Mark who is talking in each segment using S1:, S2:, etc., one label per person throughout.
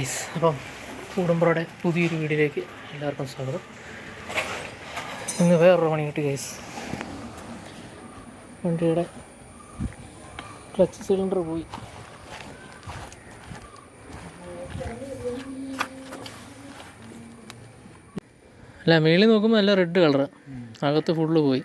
S1: guys അപ്പം കൂടുമ്പോടെ പുതിയൊരു വീഡിയോയിലേക്ക് എല്ലാവർക്കും സ്വാഗതം ഇന്ന് വേറൊരു പണി കിട്ടി ഗൈസ് വണ്ടിയുടെ ക്ലച്ച് സിലിണ്ടർ പോയി അല്ല മേളിൽ നോക്കുമ്പോൾ നല്ല റെഡ് കളറ് അകത്ത് ഫുള്ള് പോയി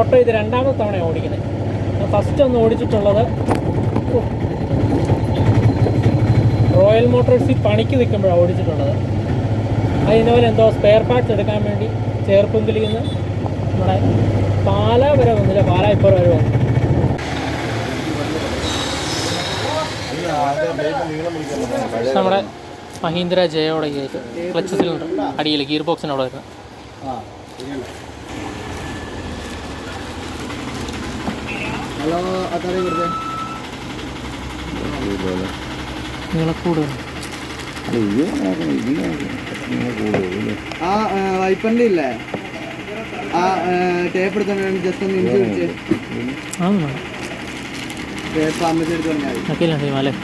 S1: ഓട്ടോ ഇത് രണ്ടാമത്തെ തവണയാണ് ഓടിക്കുന്നത് ഫസ്റ്റ് ഒന്ന് ഓടിച്ചിട്ടുള്ളത് റോയൽ മോട്ടോഴ്സിൽ പണിക്ക് നിൽക്കുമ്പോഴാണ് ഓടിച്ചിട്ടുള്ളത് അതിനപോലെ എന്തോ സ്പെയർ പാർട്സ് എടുക്കാൻ വേണ്ടി ചേർപ്പുങ്കിലിൽ നമ്മുടെ പാല വരെ വന്നില്ല പാല ഇപ്പോൾ വരെ വന്നു നമ്മുടെ മഹീന്ദ്ര ജയോടെ ക്ലച്ച് സിലിണ്ടർ അടിയിൽ ഗിയർ ബോക്സിനോട് വരുന്നത്
S2: നല്ല അത്രയും വെറുതെ ആ വൈപ്പൻ്റെ ഇല്ലേ ആ ടേപ്പ് എടുത്തോണ്ട് ജസ്റ്റ് ഒന്ന് ഇഞ്ചി പിടിച്ച് ടേപ്പ് അമ്മച്ച് എടുത്ത്
S1: പറഞ്ഞാൽ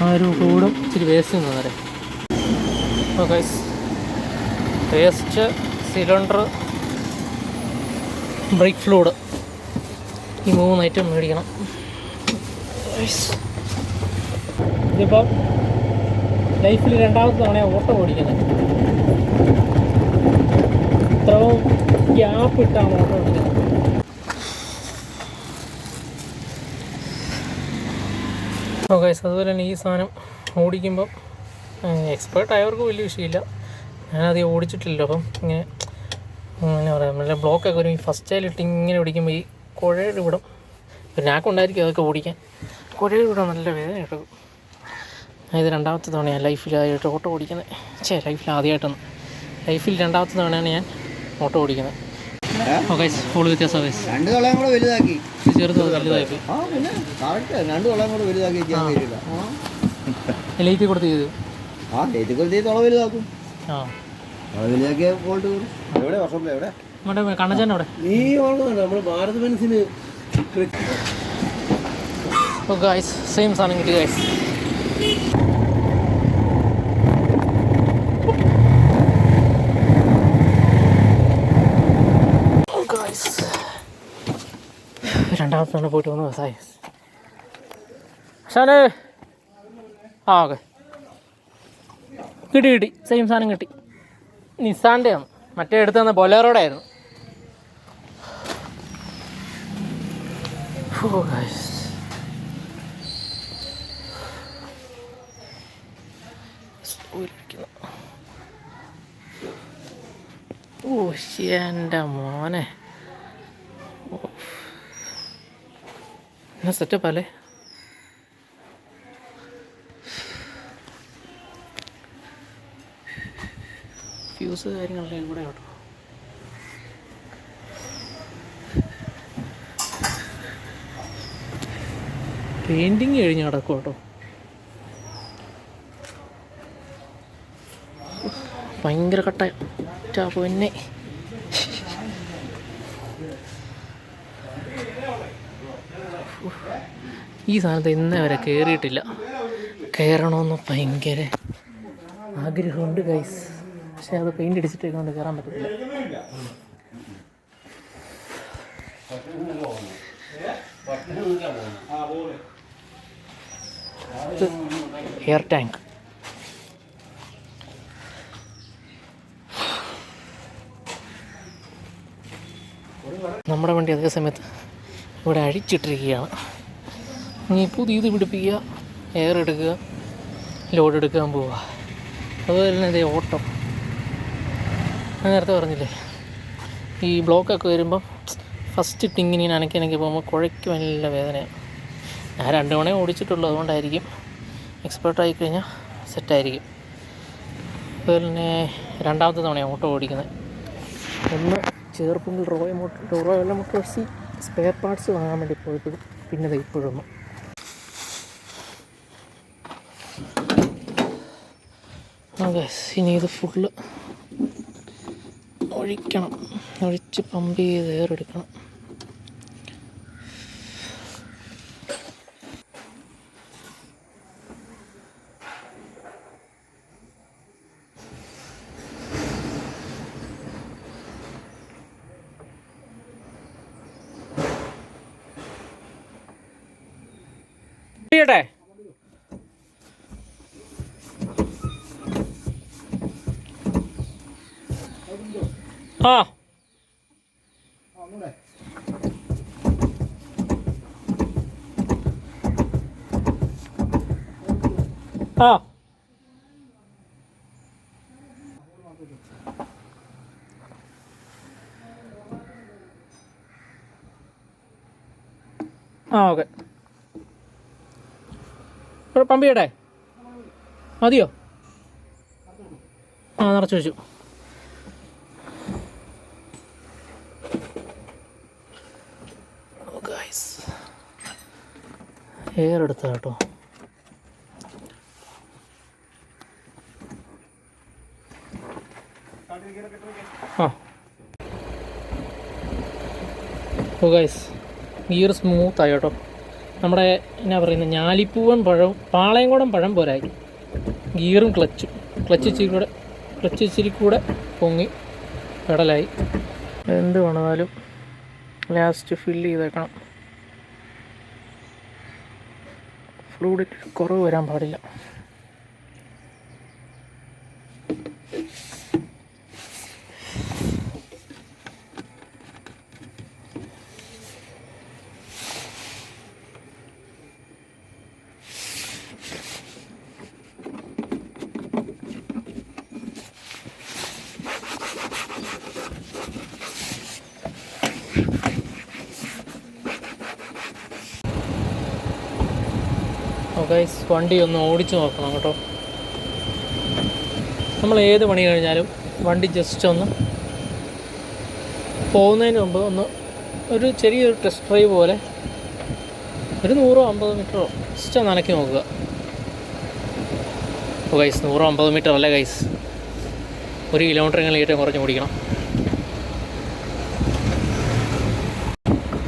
S1: ആ ഒരു കൂടും ഇച്ചിരി വേസ്റ്റ് തോന്നേ oh guys waste cylinder brake fluid ഈ മൂന്ന് ഐറ്റം മേടിക്കണം ഇതിപ്പം ലൈഫിൽ രണ്ടാമത്തെ തവണയാണ് ഓട്ടോ ഓടിക്കുന്നത് ഇത്രയും ഗ്യാപ്പ് ഇട്ടാണ് ഓട്ടോ ഓടിക്കുന്നത് ഓക്കെ അതുപോലെ തന്നെ ഈ സാധനം ഓടിക്കുമ്പം എക്സ്പേർട്ട് ആയവർക്ക് വലിയ വിഷയമില്ല ഞാനധികം ഓടിച്ചിട്ടില്ലല്ലോ അപ്പം ഇങ്ങനെ അങ്ങനെ പറയാം നല്ല ബ്ലോക്കൊക്കെ വരും ഈ ഫസ്റ്റ് ടൈലിട്ട് ഇങ്ങനെ പിടിക്കുമ്പോൾ ഈ കുഴയുടെ ഇവിടം ഉണ്ടായിരിക്കും അതൊക്കെ ഓടിക്കാൻ കുഴയുടെ ഇവിടം നല്ല വേദന എടുക്കും ഇത് രണ്ടാമത്തെ തവണയാണ് ലൈഫിൽ ആദ്യമായിട്ട് ഓട്ടോ ഓടിക്കുന്നത് ചേ ലൈഫിൽ ആദ്യമായിട്ടൊന്ന് ലൈഫിൽ രണ്ടാമത്തെ തവണയാണ് ഞാൻ ഓട്ടോ ഓടിക്കുന്നത് ഓക്കെ
S2: വർഷം അവിടെ
S1: സെയിം കിട്ടി oh, രണ്ടാമത്തെ പോയിട്ട് വന്നു ബസ്സായി ആ ഓക്കെ കിട്ടി കിട്ടി സെയിം സാധനം കിട്ടി നിസാൻ്റെ ആണ് മറ്റേ എടുത്തു തന്നെ ബൊലേറോടെ ആയിരുന്നു എൻ്റെ മോനെ സെറ്റപ്പല്ലേ ജ്യൂസ് കാര്യങ്ങളെല്ലാം കൂടെ കേട്ടോ പെയിൻറ്റിങ് കഴിഞ്ഞ് കിടക്കും കേട്ടോ ഭയങ്കര കട്ടായ പിന്നെ ഈ സാധനത്ത് ഇന്നേ വരെ കയറിയിട്ടില്ല കയറണമെന്ന് ഭയങ്കര ആഗ്രഹമുണ്ട് ഗൈസ് പക്ഷേ അത് പെയിൻ്റ് അടിച്ചിട്ടിരിക്കുന്നുണ്ട് കയറാൻ പറ്റത്തില്ല എയർ ടാങ്ക് നമ്മുടെ വണ്ടി അതേ സമയത്ത് ഇവിടെ അഴിച്ചിട്ടിരിക്കുകയാണ് ഇനി പുതിയത് പിടിപ്പിക്കുക എയർ എടുക്കുക ലോഡ് എടുക്കാൻ പോവുക അതുപോലെ തന്നെ ഓട്ടം ഞാൻ നേരത്തെ പറഞ്ഞില്ലേ ഈ ബ്ലോക്കൊക്കെ വരുമ്പം ഫസ്റ്റ് ടിങ്ങിനി നനക്കി നനക്കി പോകുമ്പോൾ കുഴയ്ക്ക് നല്ല വേദനയാണ് ഞാൻ രണ്ട് മണി ഓടിച്ചിട്ടുള്ളൂ അതുകൊണ്ടായിരിക്കും എക്സ്പേർട്ടായി ആയിക്കഴിഞ്ഞാൽ സെറ്റായിരിക്കും അതുപോലെ തന്നെ രണ്ടാമത്തെ തവണയാണ് ഓട്ടോ ഓടിക്കുന്നത് ഒന്ന് ചേർപ്പുങ്കിൽ റോയൽ മോട്ടോ റോയൽ മോട്ടോഴ്സി സ്പെയർ പാർട്സ് വാങ്ങാൻ വേണ്ടി പോയപ്പോഴും പിന്നെ ഇത് ഇനി ഇത് ഫുള്ള് ഒഴിക്കണം ഒഴിച്ച് പമ്പ് ചെയ്ത് ഏറെടുക്കണം ചെയ്യട്ടെ ആ ആ ആ ഓക്കെ പമ്പ് ചെയ്യട്ടെ മതിയോ ആ നിറച്ചു വെച്ചു നൈസ് എയർ എടുത്ത കേട്ടോ ആ ഗൈസ് ഗിയർ സ്മൂത്തായി കേട്ടോ നമ്മുടെ എന്നാ പറയുന്നത് ഞാലിപ്പൂവൻ പഴം പാളയംകുടം പഴം പോരായി ഗിയറും ക്ലച്ചും ക്ലച്ച് ഇച്ചിരി കൂടെ ക്ലച്ച് ഇച്ചിരി കൂടെ പൊങ്ങി കടലായി എന്ത് വന്നാലും ലാസ്റ്റ് ഫില്ല് ചെയ്തേക്കണം ഫ്ലൂഡിറ്റി കുറവ് വരാൻ പാടില്ല ഗൈസ് വണ്ടി ഒന്ന് ഓടിച്ചു നോക്കണം കേട്ടോ നമ്മൾ ഏത് പണി കഴിഞ്ഞാലും വണ്ടി ജസ്റ്റ് ഒന്ന് പോകുന്നതിന് മുമ്പ് ഒന്ന് ഒരു ചെറിയൊരു ടെസ്റ്റ് ഡ്രൈവ് പോലെ ഒരു നൂറോ അമ്പതോ മീറ്ററോ ജസ്റ്റ് ഒന്ന് അനക്കി നോക്കുക ഓ ഗൈസ് നൂറോ അമ്പത് മീറ്റർ അല്ല ഗൈസ് ഒരു കിലോമീറ്റർ എങ്ങനെ ഏറ്റവും കുറച്ച് ഓടിക്കണം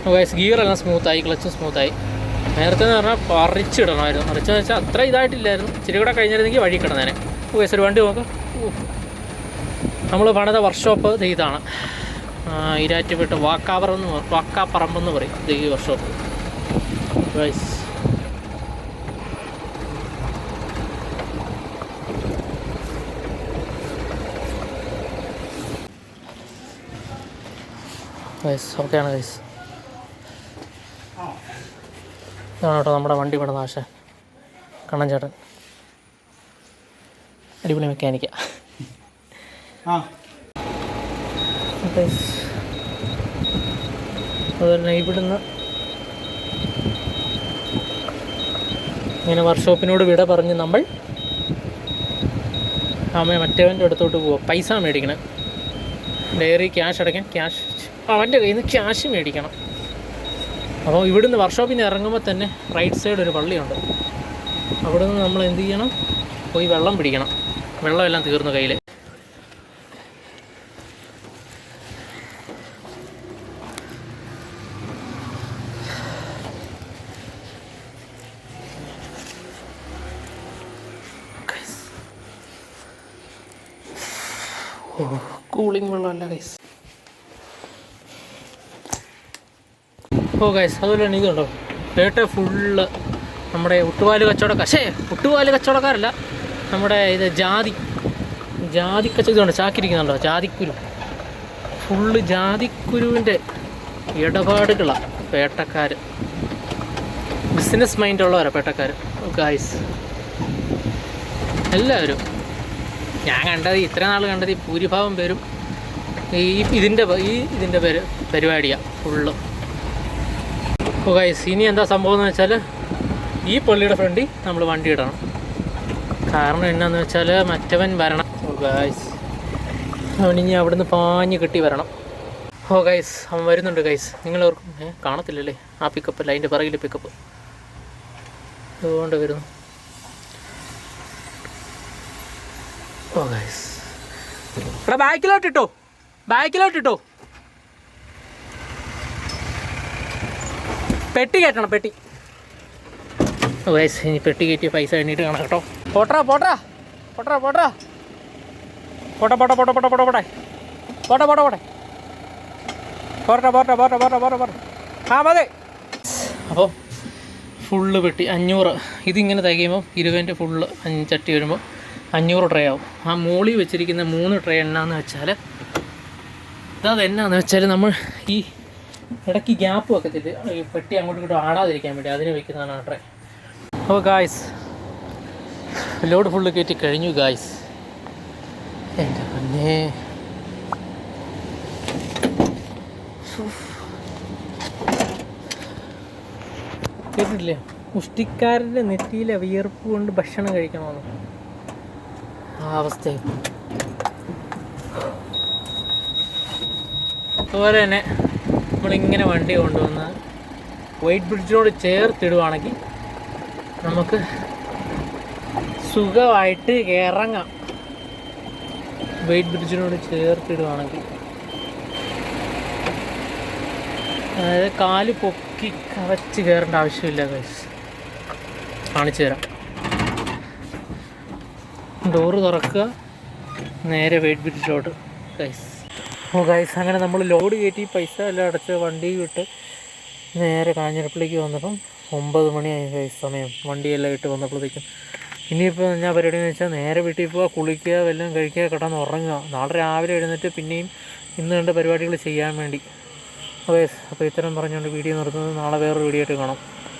S1: ഓ ഗൈസ് ഗിയറെല്ലാം സ്മൂത്തായി ക്ലച്ചും സ്മൂത്തായി നേരത്തെ എന്ന് പറഞ്ഞാൽ പറിച്ചിടണമായിരുന്നു പറിച്ചെന്ന് വെച്ചാൽ അത്ര ഇതായിട്ടില്ലായിരുന്നു ഇച്ചിരി കൂടെ കഴിഞ്ഞിരുന്നെങ്കിൽ വഴി കിടന്നേനെ ഓ എസ് ഒരു വണ്ടി നോക്കാം നമ്മൾ പണിത വർക്ക്ഷോപ്പ് ഇതാണ് ഈരാറ്റുപേട്ട് വാക്കാപ്പറം എന്ന് വാക്കാപ്പറമ്പ് എന്ന് പറയും ഇത് ഈ വർക്ക്ഷോപ്പ് വൈസ് ഓക്കെയാണ് വൈസ് ഇതാണ് കേട്ടോ നമ്മുടെ വണ്ടി ഇവിടെ നാശ കണ്ണൻ ചേട്ടൻ അടിപൊളി മെക്കാനിക്ക അതുപോലെ ഇവിടുന്ന് ഇങ്ങനെ വർക്ക്ഷോപ്പിനോട് വിട പറഞ്ഞ് നമ്മൾ അമ്മ മറ്റവൻ്റെ അടുത്തോട്ട് പോവാം പൈസ മേടിക്കണം ഡയറി ക്യാഷ് അടയ്ക്കാൻ ക്യാഷ് അവൻ്റെ കയ്യിൽ നിന്ന് ക്യാഷ് മേടിക്കണം അപ്പോൾ ഇവിടുന്ന് വർക്ക്ഷോപ്പിൽ നിന്ന് ഇറങ്ങുമ്പോൾ തന്നെ റൈറ്റ് സൈഡ് ഒരു പള്ളിയുണ്ട് അവിടെ നിന്ന് നമ്മൾ എന്ത് ചെയ്യണം പോയി വെള്ളം പിടിക്കണം വെള്ളമെല്ലാം തീർന്നു കയ്യിൽ കൂളിംഗ് oh, വെള്ളമല്ല കൈസ് ഓ ഗൈസ് അതുപോലെ തന്നെ ഇതുണ്ടോ പേട്ട ഫുള്ള് നമ്മുടെ ഒട്ടുപാല് കച്ചവടക്കാർ ശേ ഒട്ടുപാല് കച്ചവടക്കാരല്ല നമ്മുടെ ഇത് ജാതി ജാതി കച്ചവടം ചാക്കിരിക്കുന്നുണ്ടോ ജാതിക്കുരു ഫുള്ള് ജാതിക്കുരുവിൻ്റെ ഇടപാടുകളാണ് പേട്ടക്കാർ ബിസിനസ് മൈൻഡ് ഉള്ളവരാ പേട്ടക്കാർ ഗായ്സ് എല്ലാവരും ഞാൻ കണ്ടത് ഇത്ര നാൾ കണ്ടത് ഈ ഭൂരിഭാഗം പേരും ഈ ഇതിൻ്റെ ഈ ഇതിൻ്റെ പരിപാടിയാണ് ഫുള്ളും അപ്പോൾ ഗൈസ് ഇനി എന്താ സംഭവം എന്ന് വെച്ചാൽ ഈ പള്ളിയുടെ ഫ്രണ്ടിൽ നമ്മൾ വണ്ടി ഇടണം കാരണം എന്നാന്ന് വെച്ചാൽ മറ്റവൻ വരണം ഓ ഗൈസ് അവനിനി അവിടുന്ന് പാഞ്ഞ് കിട്ടി വരണം ഓ ഗൈസ് അവൻ വരുന്നുണ്ട് ഗൈസ് നിങ്ങൾ ഏ കാണത്തില്ലല്ലേ ആ പിക്കപ്പ് അല്ല അതിൻ്റെ പിറകിലെ പിക്കപ്പ് അതുകൊണ്ട് വരുന്നു ഓ ഗൈസ് ഇവിടെ ബാക്കിലോട്ടിട്ടോ ബാക്കിലോട്ടിട്ടോ പെട്ടി കയറ്റണം പെട്ടി വയസ്സ് ഇനി പെട്ടി കയറ്റിയ പൈസ എണ്ണിട്ട് കാണാം കേട്ടോ പോട്ടാ പോട്ടാ പോട്ടാ പോട്ടാ പോട്ടെ പോട്ടെ പോട്ടെ പോട്ടെ പോട്ടെ പോട്ടെ പോട്ടെ പോട്ടെ പോട്ടെ പോട്ടെ പോട്ടെ പോട്ടെ പോട്ടെ പോട്ടെ പോട്ടെ ആ മതി അപ്പോൾ ഫുള്ള് പെട്ടി അഞ്ഞൂറ് ഇതിങ്ങനെ തികയുമ്പോൾ ഇരുപതിൻ്റെ ഫുള്ള് അഞ്ച് ചട്ടി വരുമ്പോൾ അഞ്ഞൂറ് ട്രേ ആവും ആ മോളി വെച്ചിരിക്കുന്ന മൂന്ന് ട്രേ എന്നാന്ന് വെച്ചാൽ അത് എന്നാന്ന് വെച്ചാൽ നമ്മൾ ഈ ഇടയ്ക്ക് ഗ്യാപ്പ് വെക്കത്തില്ല ഈ പെട്ടി അങ്ങോട്ടും ഇങ്ങോട്ടും ആടാതിരിക്കാൻ വേണ്ടി അതിന് വെക്കുന്നതാണ് ആ ട്രേ അപ്പോൾ ഗായ്സ് ലോഡ് ഫുള്ള് കയറ്റി കഴിഞ്ഞു ഗായ്സ് എൻ്റെ പൊന്നെ കേട്ടിട്ടില്ലേ മുഷ്ടിക്കാരൻ്റെ നെറ്റിയിലെ വിയർപ്പ് കൊണ്ട് ഭക്ഷണം കഴിക്കണമെന്ന് ആ അവസ്ഥ അതുപോലെ തന്നെ നമ്മളിങ്ങനെ വണ്ടി കൊണ്ടുവന്ന് വൈറ്റ് ബ്രിഡ്ജിനോട് ചേർത്തിടുവാണെങ്കിൽ നമുക്ക് സുഖമായിട്ട് ഇറങ്ങാം വെയിറ്റ് ബ്രിഡ്ജിനോട് ചേർത്തിടുവാണെങ്കിൽ അതായത് കാല് പൊക്കി കവച്ച് കയറേണ്ട ആവശ്യമില്ല ഗൈസ് കാണിച്ചു തരാം ഡോറ് തുറക്കുക നേരെ വെയിറ്റ് ബ്രിഡ്ജിലോട്ട് കൈസ് അപ്പോൾ ഗൈസ് അങ്ങനെ നമ്മൾ ലോഡ് കയറ്റി പൈസ എല്ലാം അടച്ച് വണ്ടി വിട്ട് നേരെ കാഞ്ഞിരപ്പള്ളിക്ക് വന്നപ്പം ഒമ്പത് മണിയായി ഗൈസ് സമയം വണ്ടിയെല്ലാം ഇട്ട് വന്നപ്പോഴത്തേക്കും ഇനിയിപ്പോൾ ഞാൻ പരിപാടി എന്ന് വെച്ചാൽ നേരെ വീട്ടിൽ പോവുക കുളിക്കുക വല്ലതും കഴിക്കുക കിടന്ന് ഉറങ്ങുക നാളെ രാവിലെ എഴുന്നേറ്റ് പിന്നെയും ഇന്ന് കണ്ട പരിപാടികൾ ചെയ്യാൻ വേണ്ടി അപ്പോൾ അപ്പോൾ ഇത്തരം പറഞ്ഞുകൊണ്ട് വീഡിയോ നിർത്തുന്നത് നാളെ വേറൊരു വീഡിയോ ആയിട്ട് കാണാം